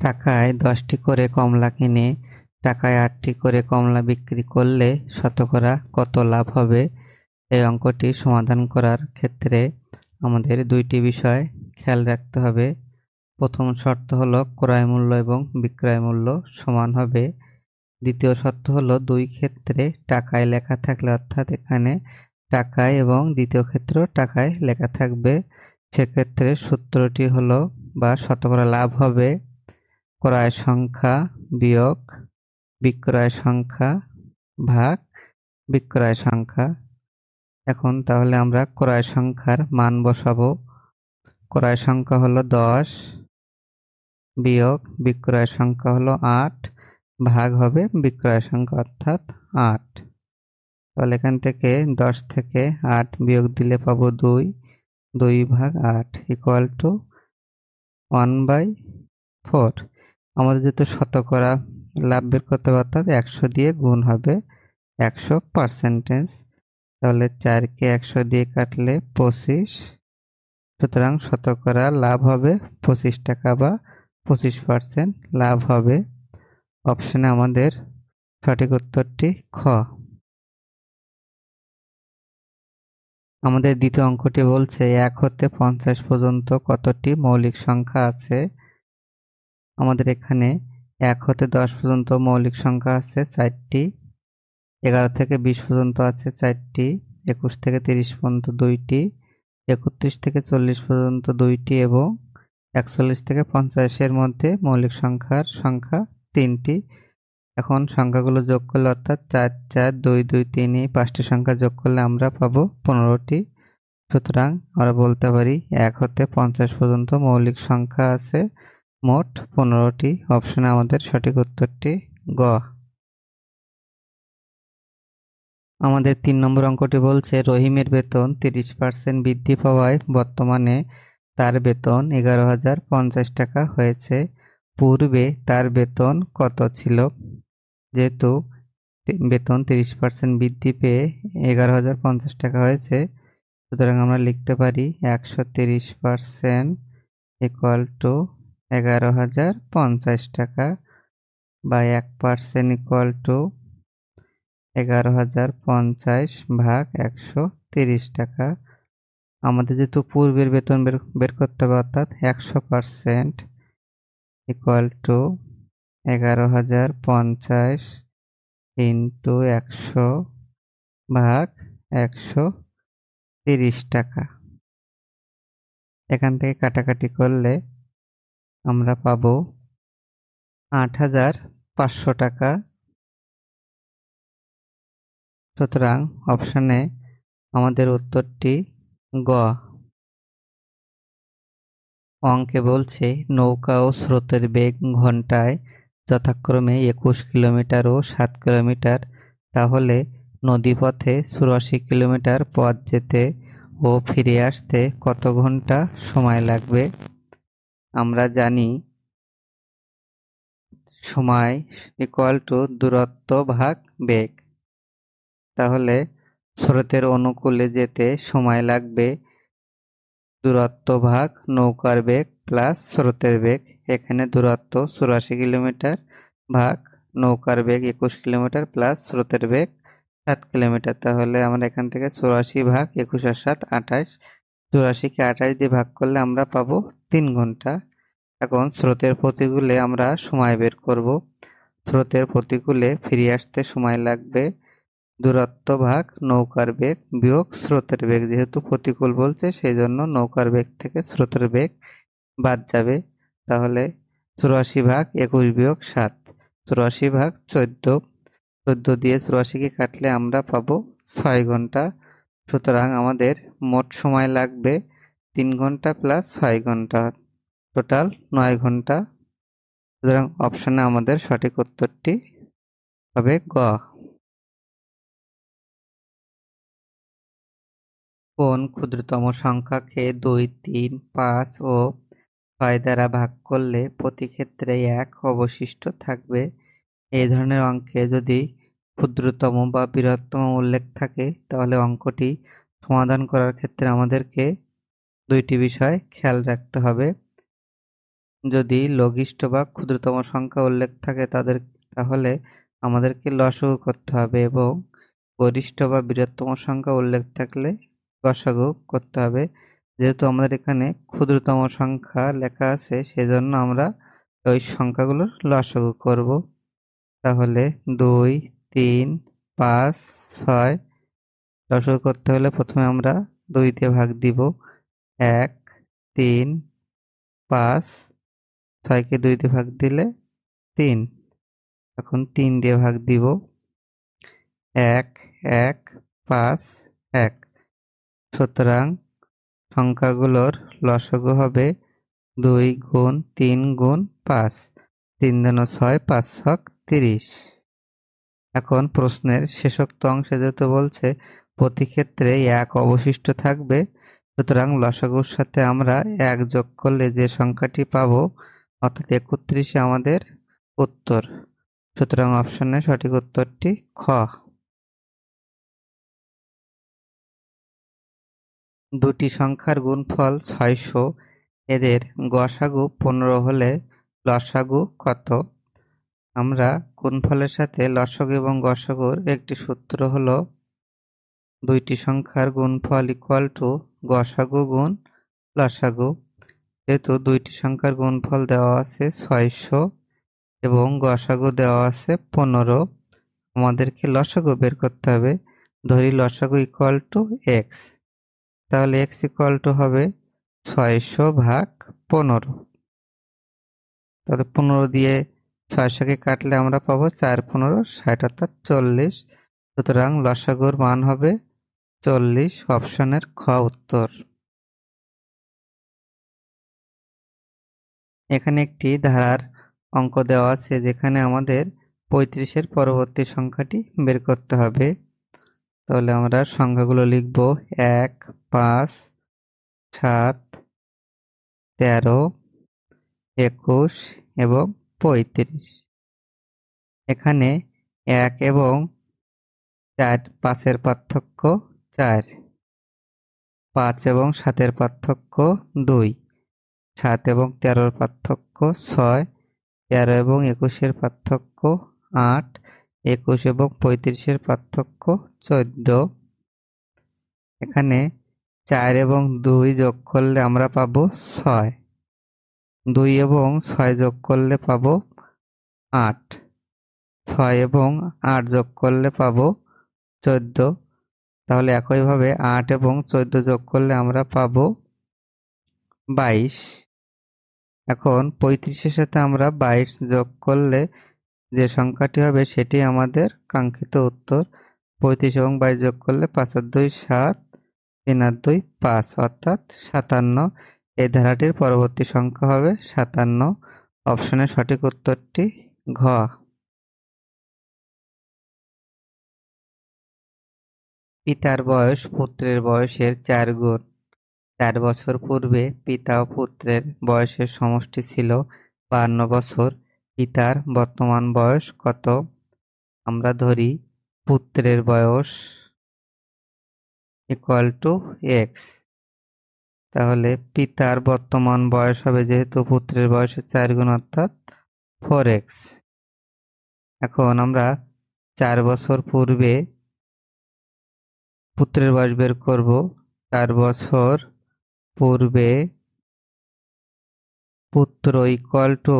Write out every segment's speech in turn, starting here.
টাকায় দশটি করে কমলা কিনে, টাকায় আটটি করে কমলা বিক্রি করলে শতকরা কত লাভ হবে? এই অঙ্কটি সমাধান করার ক্ষেত্রে আমাদের দুইটি বিষয় খেয়াল রাখতে হবে। প্রথম শর্ত হলো ক্রয় মূল্য এবং বিক্রয় মূল্য সমান হবে। দ্বিতীয় শর্ত হলো দুই ক্ষেত্রে টাকায় লেখা থাকলে অর্থাৎ এখানে টাকায় এবং দ্বিতীয় ক্ষেত্র টাকায় লেখা থাকবে। সেক্ষেত্রে সূত্রটি হলো বা শতকরা লাভ হবে। ক্রয় সংখ্যা বিয়োগ, বিক্রয় সংখ্যা ভাগ, বিক্রয় সংখ্যা। এখন তাহলে আমরা ক্রয় সংখ্যার মান বসাবো। ক্রয় সংখ্যা হলো দশ, বিয়োগ, বিক্রয় সংখ্যা হলো আট, ভাগ হবে বিক্রয় সংখ্যা অর্থাৎ আট। তাহলে এখান থেকে দশ থেকে আট বিয়োগ দিলে পাবো দুই দুই ভাগ আট equal to one by four আমাদের যেহেতু শতকরা লাভ বের করতে হবে, অর্থাৎ একশো দিয়ে গুণ হবে একশো পার্সেন্টেজ তাহলে চারকে একশো দিয়ে কাটলে পঁচিশ। সুতরাং শতকরা লাভ হবে পঁচিশ টাকা বা পঁচিশ পার্সেন্ট লাভ হবে। অপশানে আমাদের সঠিক উত্তরটি খ। আমাদের দ্বিতীয় অঙ্কটি বলছে, এক হতে পঞ্চাশ পর্যন্ত কতটি মৌলিক সংখ্যা আছে? আমাদের এখানে এক হতে দশ পর্যন্ত মৌলিক সংখ্যা আছে চারটি, এগারো থেকে বিশ পর্যন্ত আছে চারটি, একুশ থেকে তিরিশ পর্যন্ত দুইটি, একত্রিশ থেকে চল্লিশ পর্যন্ত দুইটি এবং একচল্লিশ থেকে পঞ্চাশের মধ্যে মৌলিক সংখ্যার সংখ্যা তিনটি। এখন সংখ্যাগুলো যোগ করলে অর্থাৎ চার চার, দুই দুই, তিন, এই পাঁচটি সংখ্যা যোগ করলে আমরা পাবো পনেরোটি। সুতরাং আমরা বলতে পারি এক হতে পঞ্চাশ পর্যন্ত মৌলিক সংখ্যা আছে মোট পনেরোটি অপশনে আমাদের সঠিক উত্তরটি গ। আমাদের তিন নম্বর অঙ্কটি বলছে, রহিমের বেতন তিরিশ পার্সেন্ট বৃদ্ধি পাওয়ায় বর্তমানে তার বেতন এগারো হাজার পঞ্চাশ টাকা হয়েছে। পূর্বে তার বেতন কত ছিল? যেহেতু বেতন তিরিশ পার্সেন্ট বৃদ্ধি পেয়ে এগারো হাজার পঞ্চাশ টাকা হয়েছে, সুতরাং আমরা লিখতে পারি একশো তিরিশ পার্সেন্ট ইকুয়াল টু এগারো হাজার পঞ্চাশ টাকা বা এক পার্সেন্ট ইকুয়াল টু এগারো হাজার পঞ্চাশ ভাগ একশো তিরিশ টাকা। আমাদের যেহেতু পূর্বের বেতন বের বের করতে হবে, অর্থাৎ একশো পার্সেন্ট ইকুয়াল টু এগারো হাজার পঞ্চাশ ইন্টু একশো ভাগ একশো তিরিশ টাকা। এখান থেকে কাটাকাটি করলে আমরা পাবো আট হাজার পাঁচশো টাকা। সুতরাং অপশানে আমাদের উত্তরটি গ। অঙ্কে বলছে, নৌকা ও স্রোতের বেগ ঘন্টায় যথাক্রমে একুশ কিলোমিটার ও সাত কিলোমিটার। তাহলে নদীপথে চুরাশি কিলোমিটার পথ যেতে ও ফিরে আসতে কত ঘণ্টা সময় লাগবে? আমরা জানি, সময় ইকুয়াল টু দূরত্ব ভাগ বেগ। তাহলে স্রোতের অনুকূলে যেতে সময় লাগবে দূরত্ব ভাগ নৌকার বেগ প্লাস স্রোতের বেগ। এখানে দূরত্ব চুরাশি কিলোমিটার ভাগ নৌকার বেগ একুশ কিলোমিটার প্লাস স্রোতের বেগ সাত কিলোমিটার। তাহলে আমরা এখান থেকে চুরাশি ভাগ একুশ আর সাত আঠাশ। চুরাশিকে আঠাশ দিয়ে ভাগ করলে আমরা পাবো তিন ঘণ্টা। এখন স্রোতের প্রতিকূলে আমরা সময় বের করব। স্রোতের প্রতিকূলে ফিরে আসতে সময় লাগবে। দূরত্ব ভাগ, নৌকার বেগ বিয়োগ স্রোতের বেগ। যেহেতু প্রতিকূল বলছে সেই জন্য নৌকার বেগ থেকে স্রোতের বেগ বাদ যাবে। তাহলে চুরাশি ভাগ একুশ বিয়োগ সাত। চুরাশি ভাগ চোদ্দ। চোদ্দ দিয়ে চুরাশিকে কাটলে আমরা পাবো ছয় ঘণ্টা। সুতরাং আমাদের মোট সময় লাগবে তিন ঘণ্টা প্লাস ছয় ঘণ্টা। টোটাল নয় ঘণ্টা। সুতরাং অপশনে আমাদের সঠিক উত্তরটি হবে গ। কোন ক্ষুদ্রতম সংখ্যাকে দুই, তিন, পাঁচ ও ছয় দ্বারা ভাগ করলে প্রতি ক্ষেত্রে এক অবশিষ্ট থাকবে? এই ধরনের অঙ্কে যদি ক্ষুদ্রতম বা বৃহত্তম উল্লেখ থাকে, তাহলে অঙ্কটি সমাধান করার ক্ষেত্রে আমাদেরকে দুইটি বিষয় খেয়াল রাখতে হবে। যদি লঘিষ্ঠ বা ক্ষুদ্রতম সংখ্যা উল্লেখ থাকে, তাদের, তাহলে আমাদেরকে লসগু করতে হবে এবং গরিষ্ঠ বা বৃহত্তম সংখ্যা উল্লেখ থাকলে গসাগু করতে হবে। যেহেতু আমাদের এখানে ক্ষুদ্রতম সংখ্যা লেখা আছে, সেজন্য আমরা ওই সংখ্যাগুলোর লসগু করব। তাহলে দুই, তিন, পাঁচ, ছয় লসগু করতে হলে প্রথমে আমরা দুই দিয়ে ভাগ দিব। এক, তিন, পাঁচ ছয়কে দুই দিয়ে ভাগ দিলে তিন। এখন তিন দিয়ে ভাগ দিব। এক এক, পাঁচ, এক। সুতরাং সংখ্যাগুলোর লসগু হবে দুই গুণ তিন গুণ পাঁচ। তিন দুন ছয়, পাঁচ ছক তিরিশ। এখন প্রশ্নের শেষোক্ত অংশে যেহেতু বলছে, প্রতি ক্ষেত্রে এক অবশিষ্ট থাকবে, সুতরাং লসাগুর সাথে আমরা এক যোগ করলে যে সংখ্যাটি পাবো অর্থাৎ একত্রিশে আমাদের উত্তর। সুতরাং অপশনের সঠিক উত্তরটি খ। দুটি সংখ্যার গুণফল ছয়শো। এদের গসাগু পনেরো হলে লসাগু কত? আমরা গুণফলের সাথে লসাগু এবং গসাগুর একটি সূত্র হলো দুইটি সংখ্যার গুণফল ইকুয়াল টু গসাগু গুণ লসাগু। যেহেতু দুইটি সংখ্যার গুণফল দেওয়া আছে ছয়শো এবং গসাগু দেওয়া আছে পনেরো। আমাদেরকে লসাগু বের করতে হবে। ধরি লসাগু ইকুয়াল টু এক্স তাহলে এক্স ইকুয়াল টু হবে ছয়শো ভাগ পনেরো। তাহলে পনেরো দিয়ে ছয়শোকে কাটলে আমরা পাবো চার পনেরো, ষাট অর্থাৎ চল্লিশ। সুতরাং লসাগুর মান হবে চল্লিশ অপশনের খ উত্তর। এখানে একটি ধারার অঙ্ক দেওয়া আছে যেখানে আমাদের পঁয়ত্রিশের পরবর্তী সংখ্যাটি বের করতে হবে। তাহলে আমরা সংখ্যাগুলো লিখব এক, পাঁচ, সাত, তেরো, একুশ এবং পঁয়ত্রিশ। এখানে এক এবং চার পাঁচের পার্থক্য চার, পাঁচ এবং সাতের পার্থক্য দুই। সাত এবং তেরোর পার্থক্য ছয়, তেরো এবং একুশের পার্থক্য আট, একুশ এবং পঁয়ত্রিশের পার্থক্য চোদ্দ। এখানে চার এবং দুই যোগ করলে আমরা পাবো ছয়। দুই এবং ছয় যোগ করলে পাব আট। ছয় এবং আট যোগ করলে পাবো চোদ্দ। তাহলে একইভাবে আট এবং চোদ্দ যোগ করলে আমরা পাব বাইশ। এখন পঁয়ত্রিশের সাথে আমরা বাইশ যোগ করলে যে সংখ্যাটি হবে সেটি আমাদের কাঙ্ক্ষিত উত্তর। পঁয়ত্রিশ এবং বাইশ যোগ করলে পাঁচ আর দুই সাত, তিন আর দুই পাঁচ, অর্থাৎ সাতান্ন। এই ধারাটির পরবর্তী সংখ্যা হবে সাতান্ন। অপশনের সঠিক উত্তরটি ঘ। পিতার বয়স পুত্রের বয়সের চার গুণ। চার বছর পূর্বে পিতা ও পুত্রের বয়সের সমষ্টি ছিল বান্ন বছর। পিতার বর্তমান বয়স কত? আমরা ধরি পুত্রের বয়স ইকুয়াল টু এক্স তাহলে পিতার বর্তমান বয়স হবে যেহেতু পুত্রের বয়সের চার গুণ অর্থাৎ ফোর এক্স এখন আমরা চার বছর পূর্বে পুত্রের বয়স বের করব। চার বছর পূর্বে পুত্র ইকুয়াল টু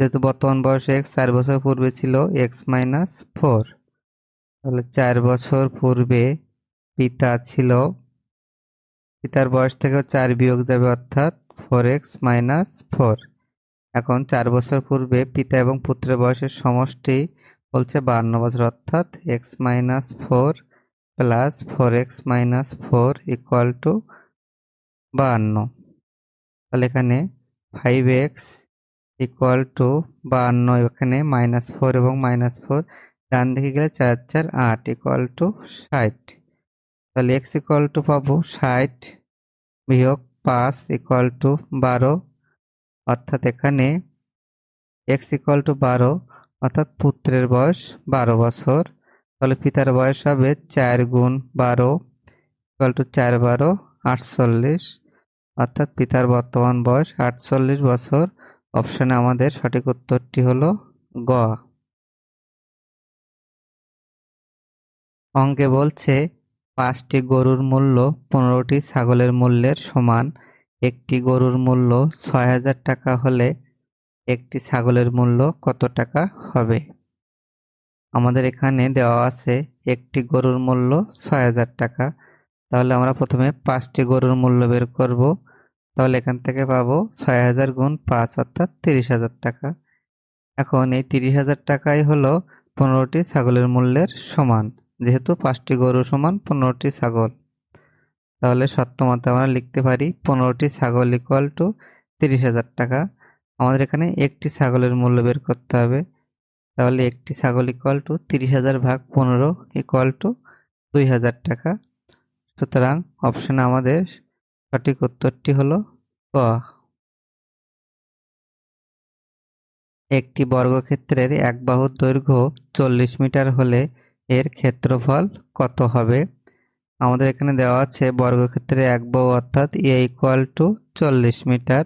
যেহেতু বর্তমান বয়স এক্স চার বছর পূর্বে ছিল এক্স মাইনাস ফোর তাহলে চার বছর পূর্বে পিতা ছিল, পিতার বয়স থেকে চার বিয়োগ যাবে অর্থাৎ ফোর এক্স মাইনাস ফোর এখন চার বছর পূর্বে পিতা এবং পুত্রের বয়সের সমষ্টি বলছে বান্ন বছর, অর্থাৎ X minus four plus four X minus four equal to বাহান্ন। তাহলে এখানে ফাইভ এক্স ইকুয়াল টু বাহান্ন, এখানে মাইনাস ফোর এবং মাইনাস ফোর ডান দিকে গেলে চার চার, আট ইকুয়াল টু ষাট। তাহলে এক্স ইকুয়াল টু পাবো ষাট বিয়োগ পাঁচ ইকুয়াল টু বারো। অর্থাৎ এখানে এক্স ইকুয়াল টু বারো, অর্থাৎ পুত্রের বয়স বারো বছর। তাহলে পিতার বয়স হবে চার গুণ বারো ইকুয়াল টু চার বারো, আটচল্লিশ। অর্থাৎ পিতার বর্তমান বয়স আটচল্লিশ বছর। অপশনে আমাদের সঠিক উত্তরটি হলো গ। অঙ্কে বলছে, পাঁচটি গরুর মূল্য পনেরোটি ছাগলের মূল্যের সমান। একটি গরুর মূল্য ছয় হাজার টাকা হলে একটি ছাগলের মূল্য কত টাকা হবে? আমাদের এখানে দেওয়া আছে, একটি গরুর মূল্য ছয় হাজার টাকা। তাহলে আমরা প্রথমে পাঁচটি গরুর মূল্য বের করব। তাহলে এখান থেকে পাবো ছয় হাজার গুণ পাঁচ অর্থাৎ তিরিশ হাজার টাকা। এখন এই তিরিশ হাজার টাকাই হলো পনেরোটি ছাগলের মূল্যের সমান। যেহেতু পাঁচটি গরু সমান পনেরোটি ছাগল। তাহলে সত্যমতে আমরা লিখতে পারি পনেরোটি ছাগল ইকুয়াল টু তিরিশ হাজার টাকা। আমাদের এখানে একটি ছাগলের মূল্য বের করতে হবে। তাহলে একটি ছাগল ইকুয়াল টু তিরিশ হাজার ভাগ পনেরো ইকুয়াল টু দুই হাজার টাকা। সুতরাং অপশনে আমাদের সঠিক উত্তরটি হলো ক। একটি বর্গক্ষেত্রের এক বাহুর দৈর্ঘ্য চল্লিশ মিটার হলে এর ক্ষেত্রফল কত হবে? আমাদের এখানে দেওয়া আছে বর্গক্ষেত্রে এক বাহু অর্থাৎ এ ইকুয়াল টু চল্লিশ মিটার।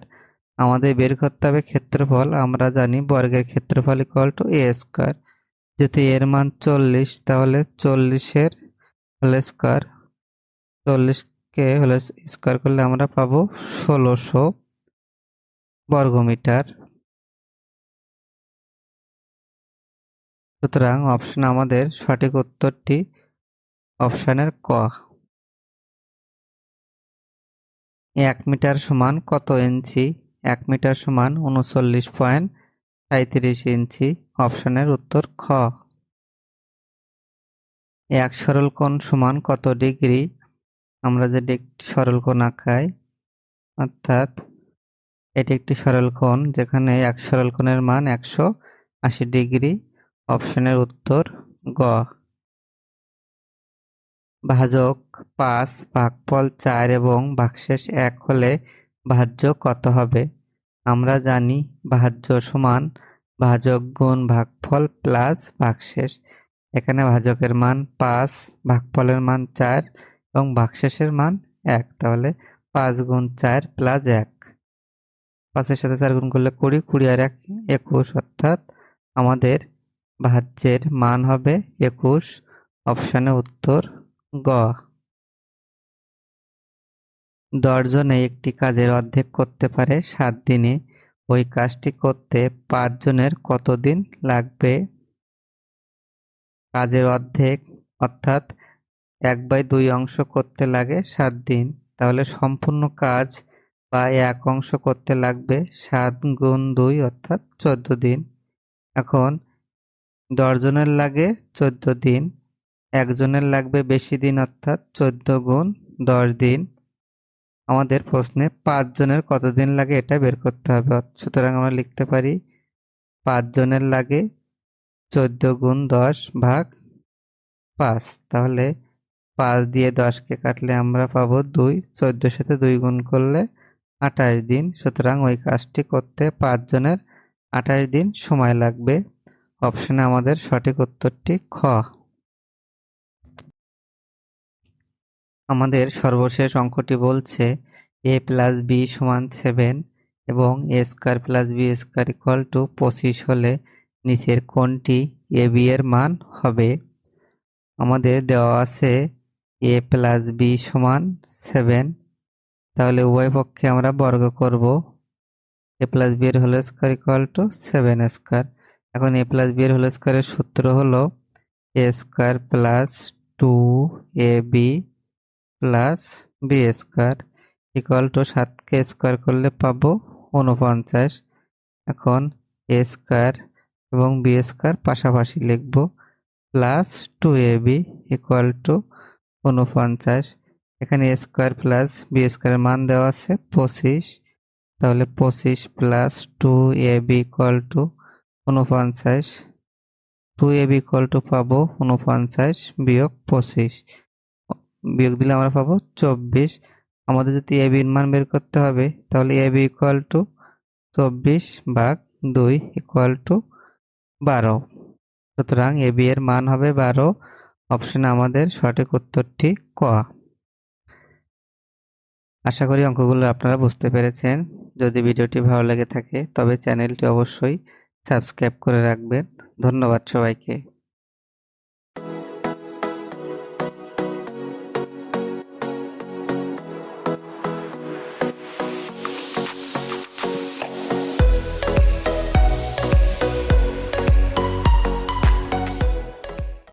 আমাদের বের করতে হবে ক্ষেত্রফল, আমরা জানি বর্গের ক্ষেত্রফল ইকুয়াল টু এ স্কোয়ার যেহেতু এর মান চল্লিশ, তাহলে চল্লিশের হোল স্কোয়ার চল্লিশকে হোল স্কোয়ার করলে আমরা পাবো ষোলোশো বর্গমিটার। সুতরাং অপশন আমাদের সঠিক উত্তরটি অপশনের ক। এক মিটার সমান কত ইঞ্চি? এক মিটার সমান উনচল্লিশ পয়েন্ট সাঁত্রিশ ইঞ্চি। অপশনের উত্তর খ। এক সরল কোণ সমান কত ডিগ্রি? আমরা যেটি একটি সরল কোণ আঁকাই, অর্থাৎ এটি একটি সরল কোণ, যেখানে এক সরল কোণের মান একশো আশি ডিগ্রি অপশনের উত্তর গ। ভাজক পাঁচ ভাগফল চার এবং ভাগশেষ এক হলে ভাজ্য কত হবে? আমরা জানি ভাজ্য সমান ভাজক গুণ ভাগফল প্লাস ভাগশেষ। এখানে ভাজকের মান পাঁচ, ভাগফলের মান চার এবং ভাগশেষের মান এক, তাহলে পাঁচ গুণ চার প্লাস এক। পাঁচের সাথে চার গুণ করলে কুড়ি কুড়ি আর এক একুশ, অর্থাৎ আমাদের ভাজ্যের মান হবে একুশ, অপশানে উত্তর গ। দশজনে একটি কাজের অর্ধেক করতে পারে সাত দিনে। ওই কাজটি করতে পাঁচজনের কতদিন লাগবে? কাজের অর্ধেক, অর্থাৎ এক বাই দুই অংশ করতে লাগে সাত দিন। তাহলে সম্পূর্ণ কাজ বা এক অংশ করতে লাগবে সাত গুণ দুই অর্থাৎ চোদ্দ দিন। এখন দশজনের লাগে চোদ্দ দিন, একজনের লাগবে বেশি দিন অর্থাৎ চোদ্দ গুণ দশ দিন। আমাদের প্রশ্নে পাঁচজনের কতদিন লাগে এটা বের করতে হবে। সুতরাং আমরা লিখতে পারি পাঁচজনের লাগে চোদ্দ গুণ দশ ভাগ পাঁচ। তাহলে পাঁচ দিয়ে দশকে কাটলে আমরা পাবো দুই, চোদ্দোর সাথে দুই গুণ করলে আঠাশ দিন। সুতরাং ওই কাজটি করতে পাঁচজনের আঠাশ দিন সময় লাগবে। অপশনে আমাদের সঠিক উত্তরটি খ। আমাদের সর্বশেষ অঙ্কটি বলছে এ প্লাস বি সমান সেভেন এবং A square plus B square equal to পঁচিশ হলে নিচের কোনটি এ বি এর মান হবে? আমাদের দেওয়া আছে এ প্লাস বি সমান সেভেন, তাহলে উভয় পক্ষে আমরা বর্গ করব। এ প্লাস বি এর whole square equal to seven square এখন এ প্লাস বি এর হোল স্কোয়ারের সূত্র হলো A square plus two A B plus B square equal to সাতকে স্কোয়ার করলে পাবো উনপঞ্চাশ এখন এ স্কোয়ার এবং বি স্কোয়ার পাশাপাশি লিখব। Plus two A B equal to উনপঞ্চাশ এখানে স্কোয়ার প্লাস বি স্কোয়ারের মান দেওয়া আছে পঁচিশ। তাহলে পঁচিশ plus two A B equal to উনপঞ্চাশ two A B equal to পাবো উনপঞ্চাশ বিয়োগ পঁচিশ। বিয়োগ দিলে আমরা পাবো চব্বিশ। আমাদের যদি এ বির মান বের করতে হবে, তাহলে এ বি ইকুয়াল টু চব্বিশ ভাগ দুই ইকুয়াল টু বারো। সুতরাং এ বি এর মান হবে বারো অপশনে আমাদের সঠিক উত্তরটি ক। আশা করি অঙ্কগুলো আপনারা বুঝতে পেরেছেন। যদি ভিডিওটি ভালো লেগে থাকে, তবে চ্যানেলটি অবশ্যই সাবস্ক্রাইব করে রাখবেন। ধন্যবাদ সবাইকে।